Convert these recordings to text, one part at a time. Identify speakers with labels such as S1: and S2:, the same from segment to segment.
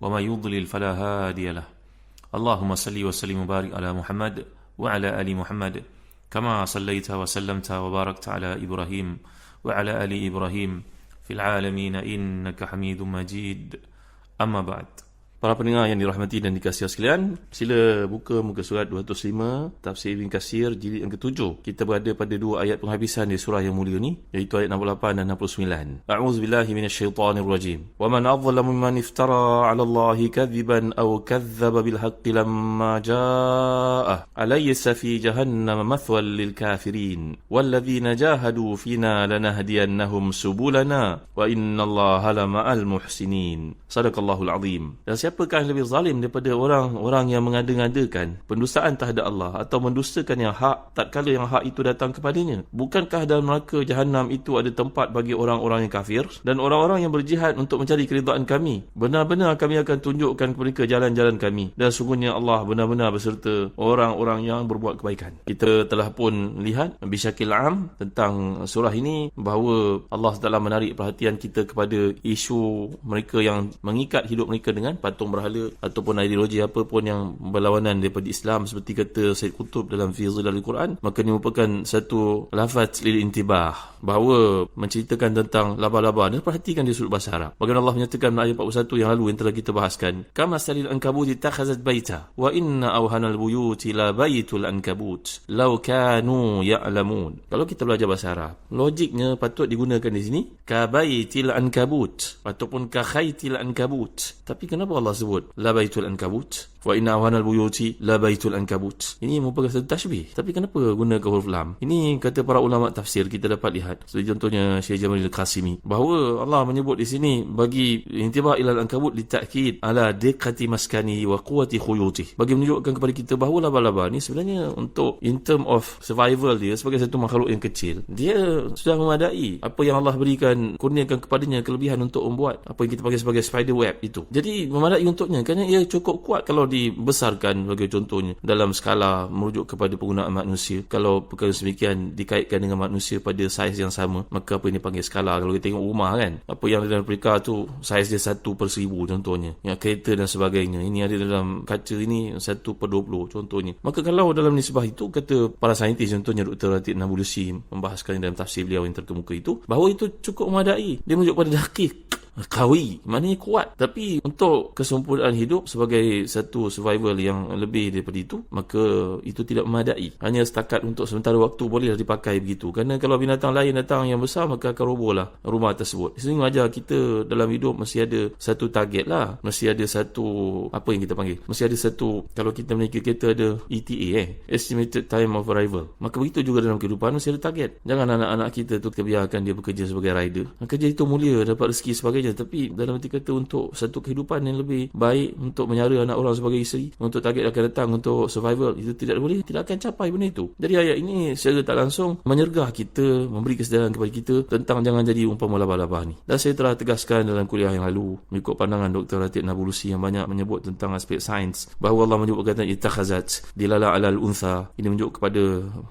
S1: lahu wa may yudlil fala hadiya lahu. Allahumma salli wa sallim wa barik ala Muhammad wa ala ali Muhammad kama sallaita wa sallamta wa barakta ala Ibrahim wa ala ali Para pendengar yang dirahmati dan dikasihi sekalian, sila buka muka surat 205 tafsir Ibn Kasir jilid yang ketujuh. Kita berada pada dua ayat penghabisan di surah yang mulia ni, iaitu ayat 68 dan 69. A'udzu billahi minasyaitonir rajim. Wa man adzallamu mimman iftara 'ala Allahi kadhiban aw kadzdzaba bil haqqi lamma jaa'a. Alaysa fi jahannam mathwal lil kafirin. Walladzina jahadu fina lanahdiyannahum subulana wa innallaha lama'al muhsinin. Sadaqallahul azim. Dan siapakah yang lebih zalim daripada orang-orang yang mengada-ngadakan pendustaan terhadap Allah atau mendustakan yang hak tatkala yang hak itu datang kepadanya? Bukankah dalam neraka jahanam itu ada tempat bagi orang-orang yang kafir dan orang-orang yang berjihad untuk mencari keridaan kami? Benar-benar kami akan tunjukkan kepada mereka jalan-jalan kami dan sungguhnya Allah benar-benar beserta orang-orang yang berbuat kebaikan. Kita telah pun lihat bisyakil am tentang surah ini bahawa Allah telah menarik perhatian kita kepada isu mereka yang mengikat hidup mereka dengan patung berhala ataupun ideologi apa pun yang berlawanan daripada Islam seperti kata Said Qutub dalam Fizul Al-Quran maka ini merupakan satu lafaz lil intibah bahawa menceritakan tentang laba-laba dan perhatikan di sudut bahasa Arab. Bagaimana Allah menyatakan ayat 41 yang lalu yang telah kita bahaskan kama salil ankabut takhazat baita wa inna awhanal buyuti la baitul ankabut law kanu ya'lamun. Kalau kita belajar bahasa Arab logiknya patut digunakan di sini ka baitil ankabut ataupun ka khaitil ankabut. Tapi kenapa Allah Allah sebut la baitul ankabut wa inna awhanal buyuti la baitul ankabut. Ini merupakan satu tashbih. Tapi kenapa guna ke huruf lam? Ini kata para ulama tafsir kita dapat lihat. Seperti contohnya Syekh Jamal Al-Qasimi. Bahawa Allah menyebut di sini bagi intibah ila ankabut li ta'kid ala diqqati maskani wa quwwati khuyuti bagi menunjukkan kepada kita bahawa laba-laba ni sebenarnya untuk in term of survival dia sebagai satu makhluk yang kecil. Dia sudah memadai apa yang Allah berikan kurniakan kepadanya kelebihan untuk membuat apa yang kita panggil sebagai spider web itu. Jadi memadai untuknya kerana ia cukup kuat kalau dibesarkan sebagai contohnya dalam skala merujuk kepada penggunaan manusia. Kalau perkara semikian dikaitkan dengan manusia pada saiz yang sama maka apa ini panggil skala? Kalau kita tengok rumah kan apa yang ada dalam Afrika tu saiz dia satu per seribu contohnya. Yang kereta dan sebagainya. Ini ada dalam kaca ini satu per dua puluh contohnya. Maka kalau dalam nisbah itu kata para saintis contohnya Dr. Ratid Nabulusi membahaskan dalam tafsir beliau yang terkemuka itu bahawa itu cukup memadai. Dia menunjuk pada dakik kawi maknanya kuat. Tapi untuk kesempurnaan hidup sebagai satu survival yang lebih daripada itu maka itu tidak memadai. Hanya setakat untuk sementara waktu bolehlah dipakai begitu. Kerana kalau binatang lain datang yang besar maka akan robohlah rumah tersebut. Sehingga ajar kita dalam hidup mesti ada satu target lah. Mesti ada satu apa yang kita panggil? Mesti ada satu kalau kita memiliki kereta ada ETA eh? Estimated time of arrival. Maka begitu juga dalam kehidupan mesti ada target. Jangan anak-anak kita tu kita biarkan dia bekerja sebagai rider. Kerja itu mulia dapat rezeki sebagai saja tapi dalam arti kata untuk satu kehidupan yang lebih baik untuk menyara anak orang sebagai isteri untuk target akan datang untuk survival itu tidak boleh tidak akan capai benda itu. Jadi ayat ini secara tak langsung menyergah kita memberi kesedaran kepada kita tentang jangan jadi umpama laba-laba ni. Dan saya telah tegaskan dalam kuliah yang lalu mengikut pandangan Dr. Ratib Nabulusi yang banyak menyebut tentang aspek sains bahawa Allah menyebut kata itakhazat dilala alal untha. Ini menunjuk kepada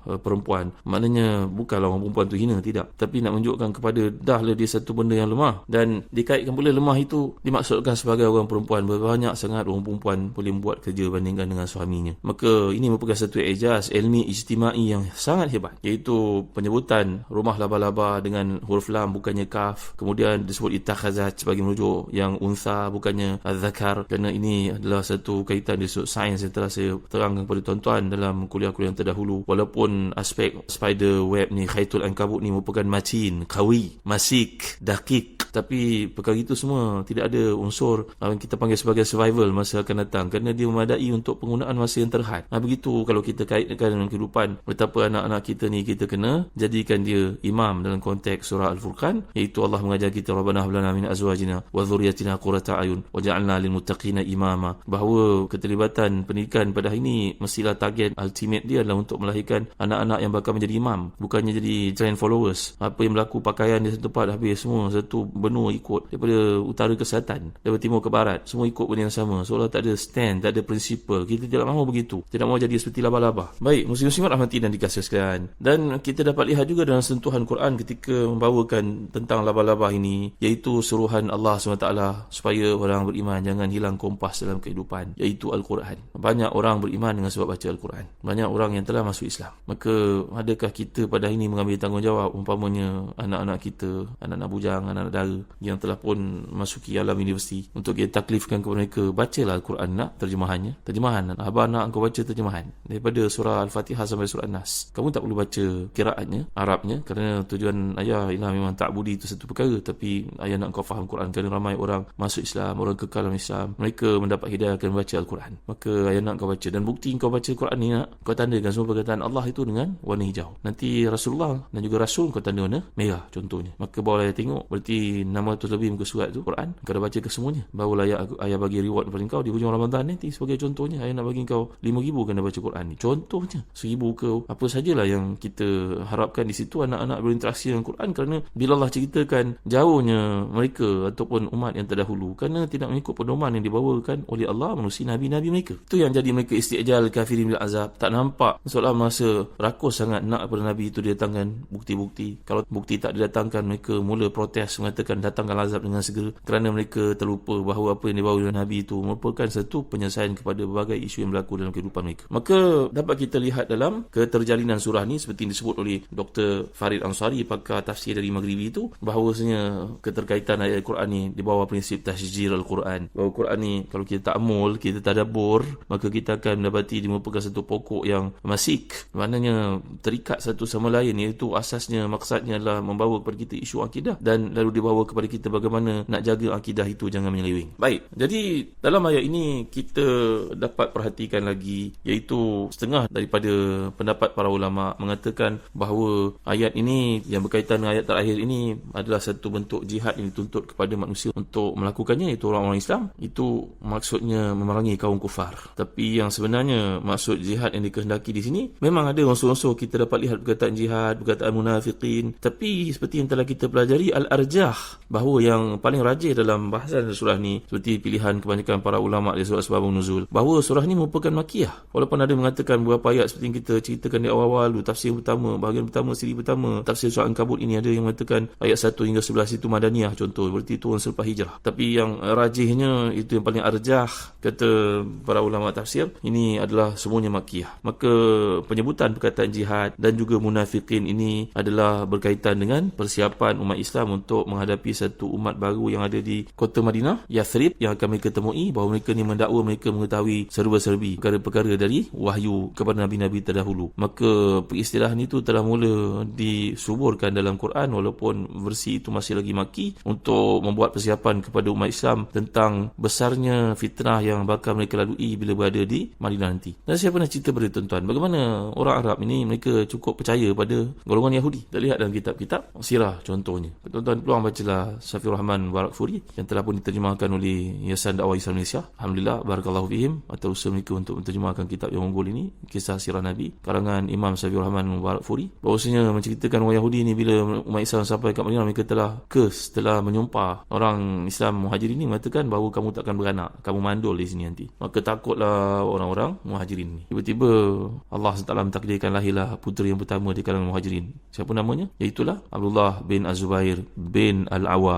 S1: uh, perempuan. Maknanya bukanlah orang perempuan tu hina tidak. Tapi nak menunjukkan kepada dahlah dia satu benda yang lemah. Dan di dikaitkan pula lemah itu dimaksudkan sebagai orang perempuan. Banyak sangat orang perempuan boleh buat kerja bandingkan dengan suaminya. Maka ini merupakan satu ejaz ilmi ijtimai yang sangat hebat iaitu penyebutan rumah laba-laba dengan huruf lam bukannya kaf. Kemudian disebut itakhazat sebagai merujuk yang unsa bukannya zakar kerana ini adalah satu kaitan di sudut sains yang telah saya terangkan kepada tuan-tuan dalam kuliah-kuliah yang terdahulu. Walaupun aspek spider web ni khaitul ankabut ni merupakan macin kawi masik dakik tapi perkara itu semua tidak ada unsur yang kita panggil sebagai survival masa akan datang. Kerana dia memadai untuk penggunaan masa yang terhad. Ha, begitu kalau kita kaitkan dengan kehidupan betapa anak-anak kita ni kita kena jadikan dia imam dalam konteks surah Al-Furqan iaitu Allah mengajar kita Rabbana hablana min azwajina wa dhurriyyatina qurrata ayun waj'alna lil muttaqina imama. Bahawa keterlibatan pendidikan pada hari ini mestilah target ultimate dia adalah untuk melahirkan anak-anak yang bakal menjadi imam bukannya jadi trend followers. Apa yang berlaku pakaian di satu tempat habis semua satu benua ikut daripada utara ke selatan daripada timur ke barat semua ikut benda yang sama. Seolah tak ada stand tak ada prinsipal. Kita tidak mahu begitu. Tidak mahu jadi seperti laba-laba baik muslim-muslimat rahmati dan dikasih sekalian. Dan kita dapat lihat juga dalam sentuhan Quran ketika membawakan tentang laba-laba ini iaitu suruhan Allah SWT supaya orang beriman jangan hilang kompas dalam kehidupan iaitu Al-Quran. Banyak orang beriman dengan sebab baca Al-Quran. Banyak orang yang telah masuk Islam. Maka adakah kita pada hari ini mengambil tanggungjawab? Umpamanya anak-anak kita anak-anak bujang anak-anak dara yang telah pun masuki alam universiti untuk kita taklifkan kepada mereka bacalah Al-Quran nak terjemahannya. Terjemahan abang nak kau baca terjemahan. Daripada surah Al-Fatihah sampai surah Nas kamu tak perlu baca kiraatnya Arabnya kerana tujuan ayah ialah memang tak budi itu satu perkara. Tapi ayah nak kau faham Quran kerana ramai orang masuk Islam orang kekal dalam Islam mereka mendapat hidayah akan baca Al-Quran. Maka ayah nak kau baca. Dan bukti kau baca Quran ni nak kau tandakan semua perkataan Allah itu dengan warna hijau. Nanti Rasulullah dan juga Rasul kau tanda warna merah contohnya. Maka ayah tengok berarti 600 lebih muka surat tu Quran. Kau dah baca ke semuanya? Barulah ayah, ayah bagi reward kepada kau di hujung Ramadan nanti sebagai contohnya ayah nak bagi kau 5000 kena baca Quran ni. Contohnya 1000 ke apa sajalah yang kita harapkan di situ anak-anak berinteraksi dengan Quran kerana bila Allah ceritakan jauhnya mereka ataupun umat yang terdahulu kerana tidak mengikut pedoman yang dibawakan oleh Allah menerusi nabi-nabi mereka. Itu yang jadi mereka istijal kafirin bil azab. Tak nampak seolah masa rakus sangat nak kepada nabi itu didatangkan bukti-bukti. Kalau bukti tak didatangkan mereka mula protes mengatakan datangkan azab dengan segera kerana mereka terlupa bahawa apa yang dibawa oleh nabi itu merupakan satu penyelesaian kepada berbagai isu yang berlaku dalam kehidupan mereka maka dapat kita lihat dalam keterjalinan surah ni seperti yang disebut oleh Dr. Farid Ansari pakar tafsir dari Maghribi itu bahawasanya keterkaitan ayat Al-Quran ni di bawah prinsip tasjir Al-Quran bahawa Quran ni kalau kita tak amul kita tadabur maka kita akan mendapati dia merupakan satu pokok yang masik maknanya terikat satu sama lain iaitu asasnya maksudnya adalah membawa kepada kita isu akidah dan lalu dibawa kepada kita bagaimana nak jaga akidah itu jangan menyeleweng baik. Jadi dalam ayat ini kita dapat perhatikan lagi iaitu setengah daripada pendapat para ulama mengatakan bahawa ayat ini yang berkaitan dengan ayat terakhir ini adalah satu bentuk jihad yang dituntut kepada manusia untuk melakukannya iaitu orang-orang Islam. Itu maksudnya memerangi kaum kufar. Tapi yang sebenarnya maksud jihad yang dikehendaki di sini memang ada unsur-unsur. Kita dapat lihat perkataan jihad perkataan munafiqin. Tapi seperti yang telah kita pelajari al-arjah bahawa yang paling rajih dalam bahasan surah ni seperti pilihan kebanyakan para ulama di surah sebab nuzul. Bahawa surah ni merupakan makiyah. Walaupun ada mengatakan beberapa ayat seperti yang kita ceritakan di awal-awal dulu tafsir pertama bahagian pertama siri pertama tafsir surah Al-Kabut ini ada yang mengatakan ayat 1 hingga 11 itu Madaniyah contoh berarti turun selepas hijrah. Tapi yang rajihnya itu yang paling arjah kata para ulama tafsir ini adalah semuanya makiyah. Maka penyebutan perkataan jihad dan juga munafikin ini adalah berkaitan dengan persiapan umat Islam untuk menghadapi satu umat baru yang ada di kota Madinah Yathrib yang akan mereka temui bahawa mereka ni mendakwa mereka mengetahui serba-serbi perkara-perkara dari wahyu kepada Nabi-Nabi terdahulu maka peristilahan itu telah mula disuburkan dalam Quran walaupun versi itu masih lagi maki untuk membuat persiapan kepada umat Islam tentang besarnya fitnah yang bakal mereka lalui bila berada di Madinah nanti. Dan saya pernah cerita pada tuan-tuan bagaimana orang Arab ini mereka cukup percaya pada golongan Yahudi. Kita lihat dalam kitab-kitab sirah contohnya. Tuan-tuan peluang bacalah Syafiq Rahman Barak Furi yang telah pun diterjemahkan oleh Yayasan Dakwah Islam Malaysia. Alhamdulillah barakallahu fihim. Atau usaha mereka untuk menterjemahkan kitab yang unggul ini kisah sirah Nabi karangan Imam Syafiq Rahman Barak Furi. Bahawasanya menceritakan orang Yahudi ini bila umat Islam sampai ke Madinah mereka telah curse telah menyumpah orang Islam muhajirin ini. Mengatakan bahawa kamu takkan beranak kamu mandul di sini nanti. Maka takutlah orang-orang muhajirin ini. Tiba-tiba Allah SWT mentakdirkan lahirlah puteri yang pertama di kalangan muhajirin. Siapa namanya? Iaitulah Abdullah bin Az-Zubair bin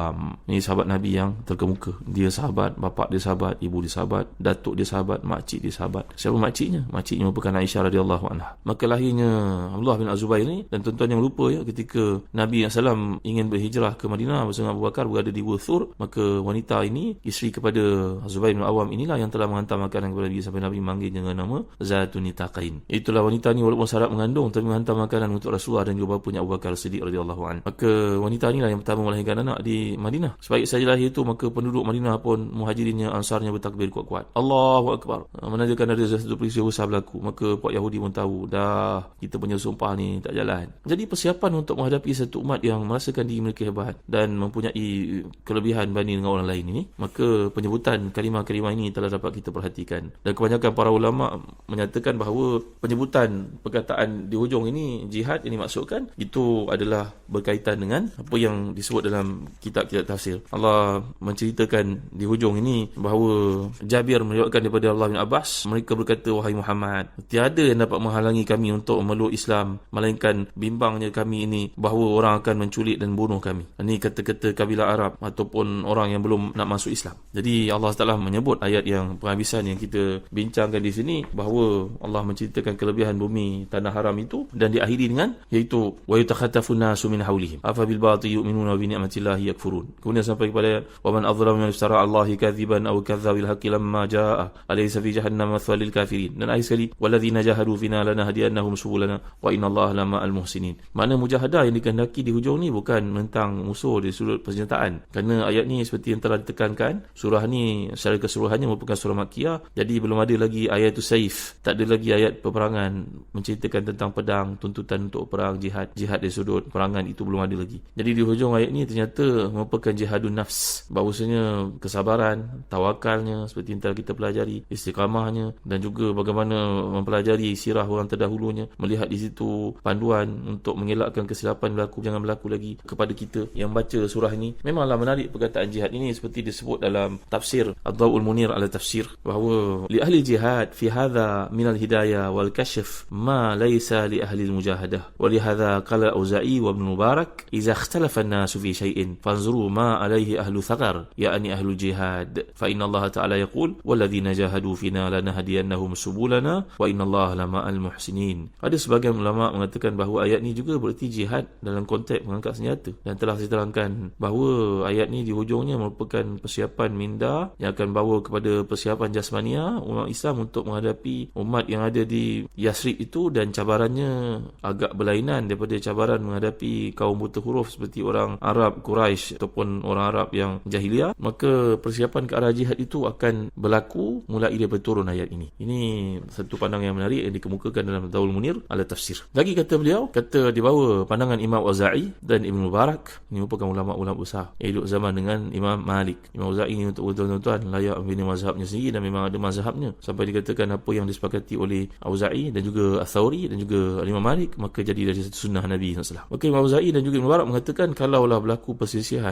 S1: Al-Awam ini sahabat Nabi yang terkemuka. Dia sahabat bapak dia sahabat ibu dia sahabat datuk dia sahabat makcik dia sahabat. Siapa makciknya makciknya merupakan Aisyah radhiyallahu anha. Maka lahirnya Abdullah bin Az-Zubair ini dan tuan-tuan yang lupa ya ketika Nabi SAW ingin berhijrah ke Madinah bersama Abu Bakar berada di Wuthur maka wanita ini isteri kepada Zubair bin Awam inilah yang telah menghantar makanan kepada Nabi sampai Nabi manggil dengan nama Zatun Nitaqain. Itulah wanita ini walaupun syarat mengandung tapi menghantar makanan untuk Rasulullah dan juga bapanya Abu Bakar Siddiq radhiyallahu anhu. Maka wanita inilah yang pertama melahirkan anak di Madinah. Sebaik saja lahir itu maka penduduk Madinah pun muhajirinnya ansarnya bertakbir kuat-kuat. Allahu akbar. Menandakan ada satu peristiwa besar berlaku. Maka puak Yahudi pun tahu dah kita punya sumpah ni tak jalan. Jadi persiapan untuk menghadapi satu umat yang merasakan diri mereka hebat dan mempunyai kelebihan banding dengan orang lain ini, maka penyebutan kalimah-kalimah ini telah dapat kita perhatikan. Dan kebanyakan para ulama menyatakan bahawa penyebutan perkataan di hujung ini jihad yang dimaksudkan itu adalah berkaitan dengan apa yang disebut dalam kitab-kitab tafsir. Allah menceritakan di hujung ini bahawa Jabir meriwayatkan daripada Allah bin Abbas, mereka berkata wahai Muhammad, tiada yang dapat menghalangi kami untuk memeluk Islam melainkan bimbangnya kami ini bahawa orang akan menculik dan bunuh kami. Ini kata-kata kabilah Arab ataupun orang yang belum nak masuk Islam. Jadi Allah Taala menyebut ayat yang penghabisan yang kita bincangkan di sini bahawa Allah menceritakan kelebihan bumi tanah haram itu dan diakhiri dengan iaitu wa yatakhatafu nasu min haulihim afa bil batil yu'minuna bi ni'matillahi yakfurun. Kemudian sampai kepada wa man adzlamu man iftara Allahi kadhiban aw kadzdzaba bil haqqi lamma jaa'a alaysa fi jahannam mathwal lil kafirin. Dan akhir sekali walladzina jahadu fina lanahdiyannahum subulana wa innallaha lama'al muhsinin. Makna mujahadah yang dikehendaki di hujung ni bukan mentang musuh di sudut persenjataan. Kerana ayat ni seperti yang telah ditekankan, surah ni secara keseluruhannya merupakan surah Makkiyah. Jadi belum ada lagi ayat tu saif. Tak ada lagi ayat peperangan menceritakan tentang pedang, tuntutan untuk perang, jihad. Jihad di sudut perangan itu belum ada lagi. Jadi di hujung ayat ni ternyata merupakan jihadun nafs. Bahawasanya kesabaran, tawakalnya seperti yang telah kita pelajari, istiqamahnya dan juga bagaimana mempelajari sirah orang terdahulunya, melihat di situ panduan untuk mengelakkan kesilapan berlaku jangan berlaku lagi kepada kita yang baca surah ini memanglah menarik perkataan jihad ini seperti disebut dalam tafsir Ad-Dawul Munir ala tafsir bahawa li ahli jihad fi hadha min al-hidayah wal kashf ma laysa li ahli al-mujahadah wa li hadha qala Auza'i wa Ibn Mubarak idza ikhtalafa an-nas fi shay'in fanzuru ma alayhi ahlu thagar ya'ni ahlu jihad. Fa inna Allah ta'ala yaqul walladhina jahadu fina lanahdiyannahum subulana wa inna Allah lama'al muhsinin. Ada sebagian ulama mengatakan bahawa ayat ni juga bererti jihad dalam konteks mengangkat senjata. Dan telah saya terangkan bahawa ayat ni di hujungnya merupakan persiapan minda yang akan bawa kepada persiapan jasmania umat Islam untuk menghadapi umat yang ada di Yasrib itu dan cabarannya agak berlainan daripada cabaran menghadapi kaum buta huruf seperti orang Arab Quraisy ataupun orang Arab yang jahiliah maka persiapan ke arah jihad itu akan berlaku mulai daripada turun ayat ini. Ini satu pandangan yang menarik yang dikemukakan dalam Daul Munir ala tafsir. Lagi kata beliau kata di bawah pandangan Imam Auza'i dan Ibn Mubarak ini merupakan ulama-ulama besar hidup zaman dengan Imam Malik. Imam Auza'i ini untuk tuan-tuan layak membina mazhabnya sendiri dan memang ada mazhabnya. Sampai dikatakan apa yang disepakati oleh Auza'i dan juga Athawri dan juga Imam Malik maka jadi dari sunnah Nabi SAW maka Imam Auza'i dan juga Ibn Mubarak mengatakan kalaulah berlaku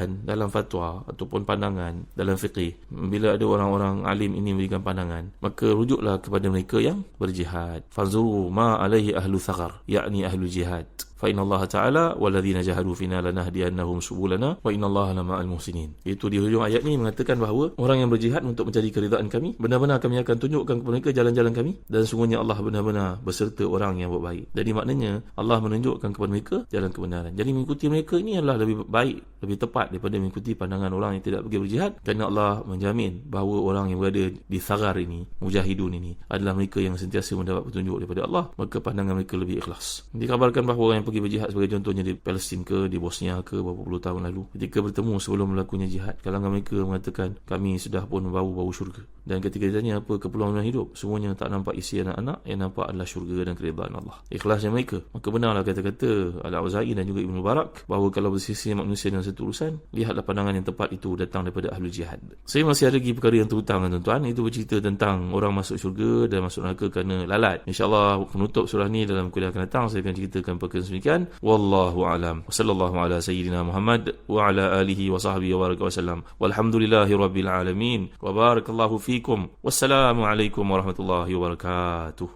S1: persisihan dalam fatwa ataupun pandangan dalam fiqih. Bila ada orang-orang alim ini memberikan pandangan maka rujuklah kepada mereka yang berjihad. Fanzuru ma alaihi ahlu thagar yakni ahlu jihad taala walladzina jahadu fina lanahdiyannahum subulana wa inna Allah lama'al muhsinin. Itu di hujung ayat ni mengatakan bahawa orang yang berjihad untuk mencari keridaan kami benar-benar kami akan tunjukkan kepada mereka jalan-jalan kami dan sungguhnya Allah benar-benar berserta orang yang buat baik. Jadi maknanya Allah menunjukkan kepada mereka jalan kebenaran. Jadi mengikuti mereka ini adalah lebih baik lebih tepat daripada mengikuti pandangan orang yang tidak pergi berjihad kerana Allah menjamin bahawa orang yang berada di sagar ini mujahidun ini adalah mereka yang sentiasa mendapat petunjuk daripada Allah maka pandangan mereka lebih ikhlas. Dikabarkan bahawa orang yang pergi berjihad sebagai contohnya di Palestin ke di Bosnia ke beberapa puluh tahun lalu. Ketika bertemu sebelum melakukannya jihad kalangan mereka mengatakan kami sudah pun bau-bau syurga. Dan ketika ditanya apa keperluan hidup semuanya tak nampak isi anak-anak yang nampak adalah syurga dan keredaan Allah. Ikhlasnya mereka. Maka benarlah kata-kata Al-Auza'i dan juga Ibn Mubarak bahawa kalau bersisi manusia dengan satu urusan lihatlah pandangan yang tepat itu datang daripada ahli jihad. Saya masih ada lagi perkara yang terhutang tuan-tuan. Itu bercerita tentang orang masuk syurga dan masuk neraka kerana lalat. insyaAllah penutup surah ni dalam kuliah akan datang saya akan ceritakan perkara demikian. Wallahu alam. Sallallahu ala sayyidina Muhammad wa ala alihi wa sahbihi wa baraka wasallam walhamdulillahi rabbil alamin. Wa barakallahu fikum. Wassalamu alaikum warahmatullahi wabarakatuh.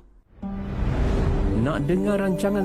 S2: Nak dengar rancangan